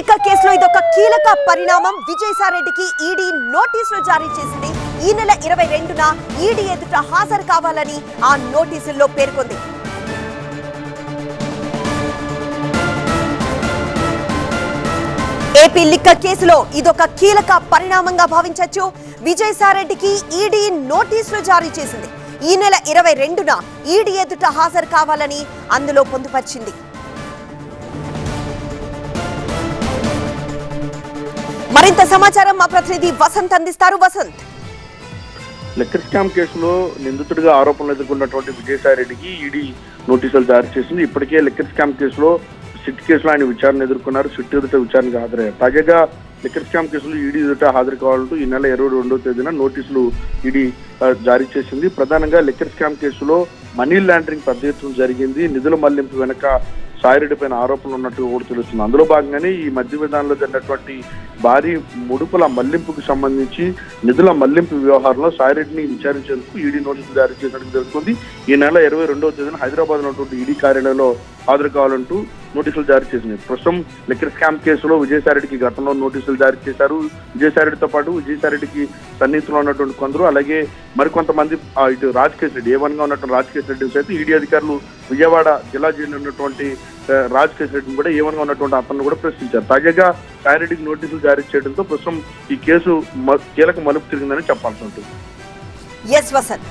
Liquor కేసులో ఇదొక కీలక పరిణామం. విజయసాయిరెడ్డికి ఈడీ నోటీసులు జారీ చేసింది. ఈ నెల ఇరవై రెండున ఈడీ ఎదుట హాజరు కావాలని ఆ నోటీసుల్లో పేర్కొంది. ఏపీ లిక్క కేసులో ఇదొక కీలక పరిణామంగా భావించవచ్చు. విజయసాయిరెడ్డికి ఈడీ నోటీసులు జారీ చేసింది. ఈ నెల ఇరవై రెండున ఈడీ ఎదుట హాజరు కావాలని అందులో పొందుపరిచింది. మరింత సమాచారం మా ప్రతినిధి వసంత్ అందిస్తారు. వసంత్. లెక్కర్ స్కామ్ కేసులో నిందితుడిగా ఆరోపణలు ఎదుర్కొన్నటువంటి విజయసాయిరెడ్డికి ఈడీ నోటీసులు జారీ చేసింది. ఇప్పటికే లెక్కర్ స్కామ్ కేసులో సిట్ కేసులో ఆయన విచారణ ఎదుర్కొన్నారు. సిట్ ఎదుట విచారణకు హాజరయ్యారు. తాజాగా లిక్కర్ స్కామ్ కేసులో ఈడీ ఎదుట హాజరు కావాలంటూ ఈ నెల ఇరవై రెండో తేదీన నోటీసులు ఈడీ జారీ చేసింది. ప్రధానంగా లిక్కర్ స్కామ్ కేసులో మనీ లాండరింగ్ పద్ధతి జరిగింది. నిధుల మళ్ళింపు వెనక సాయిరెడ్డి పైన ఆరోపణలు ఉన్నట్టు కూడా తెలుస్తుంది. అందులో భాగంగానే ఈ మధ్య విధానంలో జరిగినటువంటి భారీ ముడుపుల మళ్ళింపుకు సంబంధించి నిధుల మళ్ళింపు వ్యవహారంలో సాయిరెడ్డిని విచారించేందుకు ఈడీ నోటీసులు జారీ చేసినట్టు తెలుస్తుంది. ఈ నెల ఇరవై రెండవ తేదీన హైదరాబాద్ ఉన్నటువంటి ఈడీ కార్యాలయంలో హాజరు కావాలంటూ నోటీసులు జారీ చేసింది. ప్రస్తుతం లిక్కర్ స్కామ్ కేసులో విజయసాయిరెడ్డికి గతంలో నోటీసులు జారీ చేశారు. విజయసాయిరెడ్డితో పాటు విజయసాయిరెడ్డికి సన్నిహితులు ఉన్నటువంటి కొందరు అలాగే మరికొంతమంది ఇటు రాజకేష్ రెడ్డి ఏ వన్గా ఉన్నటువంటి రాజకేష్ రెడ్డి సైతం ఈడీ అధికారులు విజయవాడ జిల్లా జైలు ఉన్నటువంటి రాజకేష్ రెడ్డిని కూడా ఏ వన్గా ఉన్నటువంటి అతను కూడా ప్రశ్నించారు. తాజాగా సాయిరెడ్డికి నోటీసులు జారీ చేయడంతో ప్రస్తుతం ఈ కేసు కీలక మలుపు తిరిగిందని చెప్పాల్సి ఉంటుంది. ఎస్ వసంత్